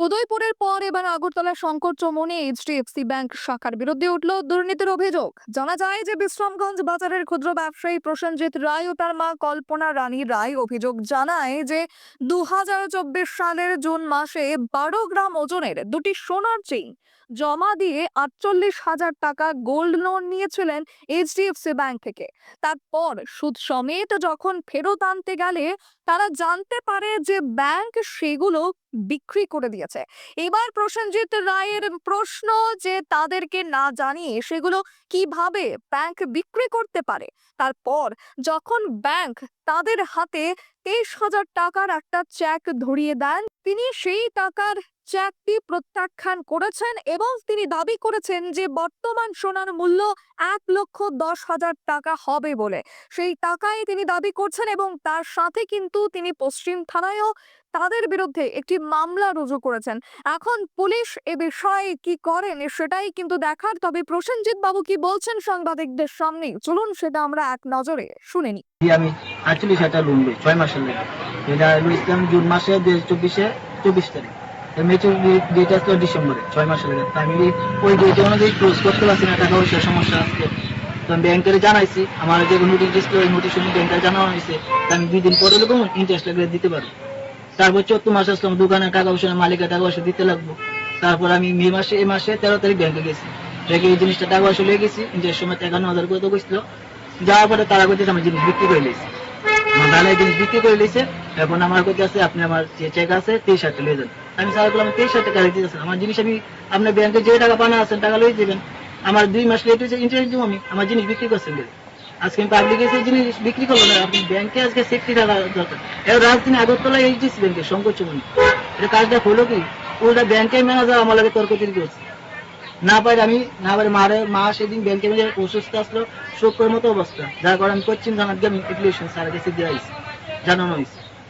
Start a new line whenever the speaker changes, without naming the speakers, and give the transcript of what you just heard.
উদয়পুরের পর এবার আগরতলা সংকট চমনে এইচডিএফসি ব্যাংক শাখার বিরুদ্ধে উঠল দুর্নীতির অভিযোগ। জানা যায় যে বিশ্রামগঞ্জ বাজারের ক্ষুদ্র ব্যবসায়ী প্রসেনজিৎ রায় ও তার মা কল্পনা রানী রায় অভিযোগ জানায় যে দু হাজার চব্বিশ সালের জুন মাসে বারো গ্রাম ওজনের দুটি সোনার চেইন জমা দিয়ে আটচল্লিশ হাজার টাকা গোল্ড লোন নিয়েছিলেন এইচডিএফসি ব্যাংক থেকে। তারপর সুদ সমেত যখন ফেরত আনতে গেলে তারা জানতে পারে যে ব্যাংক সেগুলো বিক্রি করে দিয়েছে। এবার প্রসেনজিৎ রায়ের প্রশ্ন যে তাদেরকে না জানিয়ে সেগুলো কীভাবে ব্যাংক বিক্রি করতে পারে? তারপর যখন ব্যাংক তাদের হাতে তেইশ হাজার টাকার একটা চেক ধরিয়ে দেন, তিনি সেই টাকার চেকটি প্রত্যাখ্যান করেছেন এবং তিনি দাবি করেছেন যে বর্তমান সোনার মূল্য এক লক্ষ দশ হাজার টাকা হবে বলে। সেই টাকাই তিনি দাবি করছেন এবং তার সাথে কিন্তু তিনি পশ্চিম থানায়ও তাদের বিরুদ্ধে একটি মামলা রুজু করেছেন। এখন পুলিশ এ বিষয়ে কি করেন সেটাই কিন্তু দেখার, তবে প্রসেনজিৎ বাবু কি বলছেন সাংবাদিকদের সামনে চলুন সেটা আমরা এক নজরে শুনে
দিয়ে আমি আটচল্লিশ হাজার লোন ছয় মাসের লেগে এটা লইছিলাম জুন মাসে চব্বিশে, চব্বিশ তারিখ। ডেট আসলো ডিসেম্বরে, ছয় আমি ওই অনুযায়ী ক্লোজ করতে পারছি না টাকা পয়সার সমস্যা তো আমি জানাইছি, আমার যে নোটিশ ওই নোটিশ জানানো হয়েছে আমি দুই দিন পরে ইন্টারেস্ট লাগলে দিতে পারব। তারপর চোদ্দ মাস আসলাম দোকানে টাকা পয়সা মালিকের টাকা পয়সা দিতে লাগবো। তারপর আমি মে মাসে এই মাসে তেরো তারিখ ব্যাংকে গেছি। ব্যাংকে এই জিনিসটা টাকা পয়সা লিয়ে গেছি ইন্টারেস্ট সময় একান্ন হাজার করে তো গেছিল যাওয়ার পরে তারা করতেছে আমার জিনিস বিক্রি করে লিয়েছে আমার জিনিস বিক্রি করে লিয়েছে এখন আমার কাছে আছে, আপনি আমার যে চেক আছে, তেইশ হাজার লিয়ে যান। আমি স্যার বললাম, তেইশ হাজার টাকা দিতেছে আমার জিনিস আমি, আপনার ব্যাংকে যে টাকা পানা আছেন, টাকা লয়ে দেবেন। আমার দুই মাস লেট হয়েছে ইন্টারেস্ট দিব আমি। আমার জিনিস বিক্রি করছেন আজকে আমি পাবলিক এসে জিনিস বিক্রি করব না। আপনি ব্যাংকে আজকে সেফটি টাকা দরকার। এবার রাজধানী আগরতলা এইচডিসি ব্যাংকে সংকোচ মনে এটা কাজটা হলো কি? উল্টা ব্যাংকের ম্যানেজার আমার লাগে তর্ক তৈরি করছে। না পারে আমি, না পারে মারে, মা সেদিন ব্যাংকে মেজে অসুস্থ আসলো শোক করার মতো অবস্থা। যার কারণে আমি পশ্চিম থানার আমি অ্যাপ্লিকেশন স্যার কাছে দিয়ে আইছি। জানানো হয়েছে